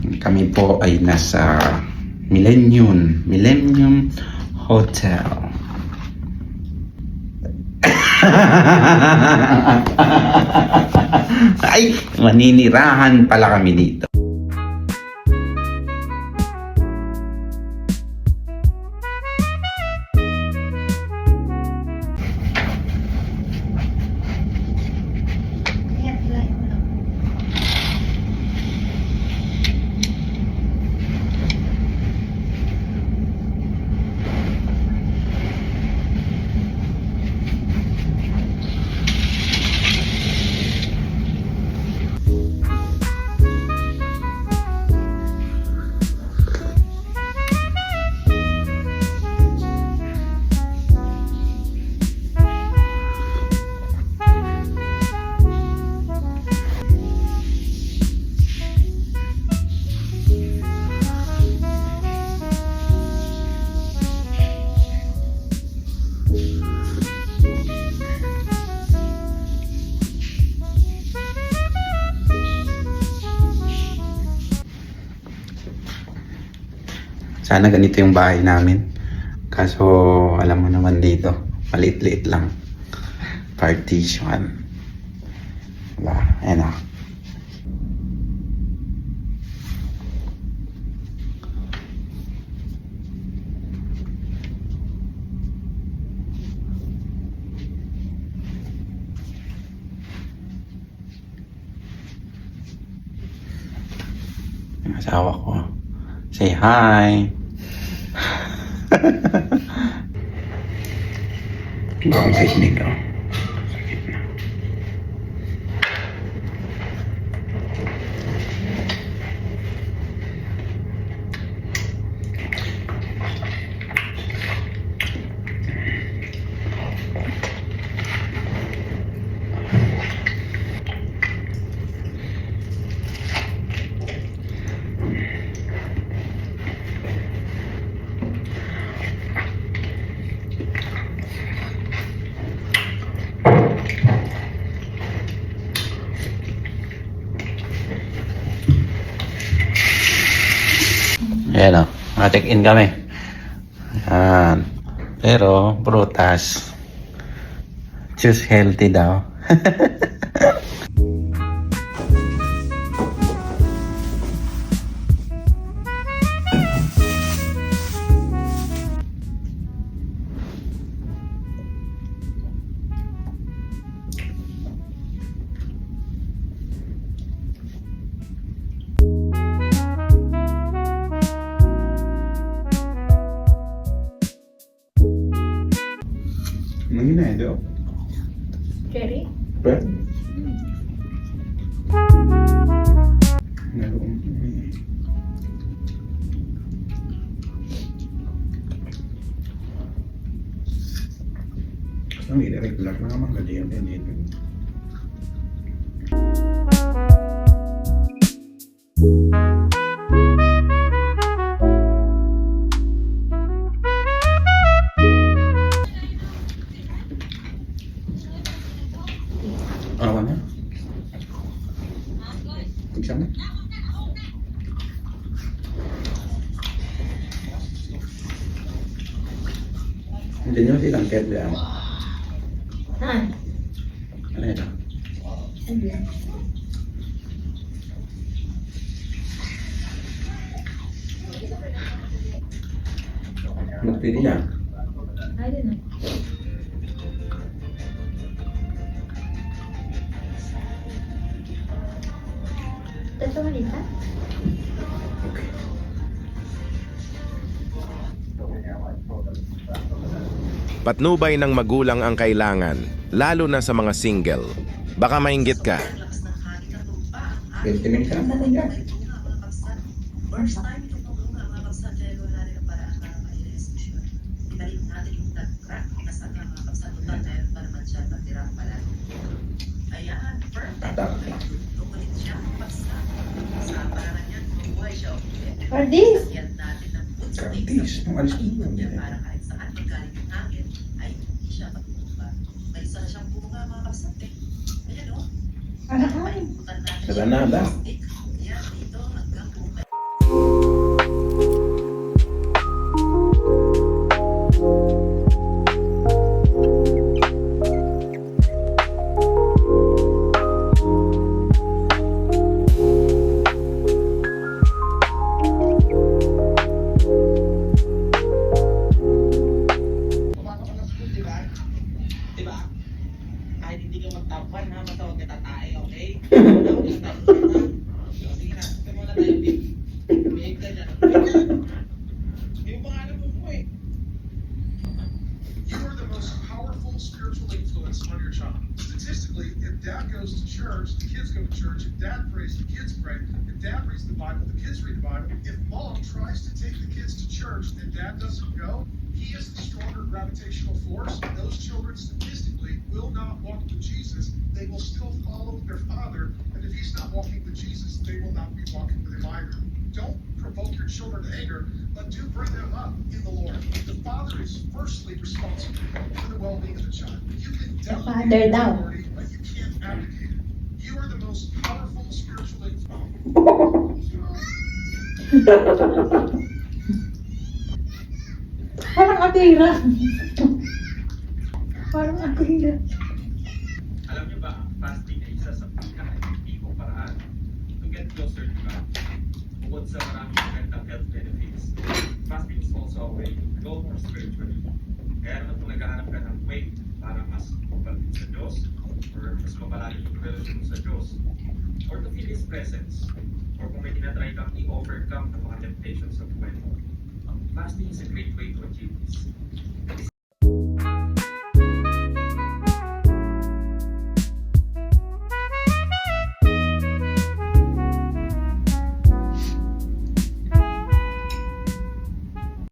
Kami po ay nasa Millennium, Millennium Hotel. ay, maninirahan pala kami dito. Sana ganito yung bahay namin. Kaso, alam mo naman dito, maliit-liit lang. Partition. Diba? Ayan. Yung asawa ko. Say hi. Ang technique oh. Ayan o. Naka-check-in kami. Ayan. Pero, prutas. Choose healthy daw. Ano yun eh, do? Cherry? Bread? Meron. Ang regular na naman kasi dito. Intinya cái lengket ya. Nah. Ada ya. Ada. Mesti dia. Ada nak. Tetap ada. Oke. Patnubay ng magulang ang kailangan, lalo na sa mga single. Baka mainggit ka. 20 minutes na naman yan. Or this? Kartis. Ang alis ko naman yan. If mom tries to take the kids to church and dad doesn't go, he is the stronger gravitational force. Those children statistically will not walk with Jesus. They will still follow their father. And if he's not walking with Jesus, they will not be walking with him either. Don't provoke your children to anger, but do bring them up in the Lord. The father is firstly responsible for the well-being of the child. You can delegate authority, but you can't abdicate it. You are the most powerful spiritual influence. Parang Akira. Parang Akira. Alam niyo ba, fasting ay isa sa pinaka-epektibong paraan to get closer to God. Bukod sa maraming mental health benefits, fasting is also a way to grow more spiritually. Kaya naman kung naghahanap ka ng way para mas mapalapit sa Diyos, or mas mapalalim yung relasyon sa Diyos, or to feel His presence, or kung may tinatry kang i-overcome ng mga temptations buhay mo, ang fasting is a great way to achieve this. At isa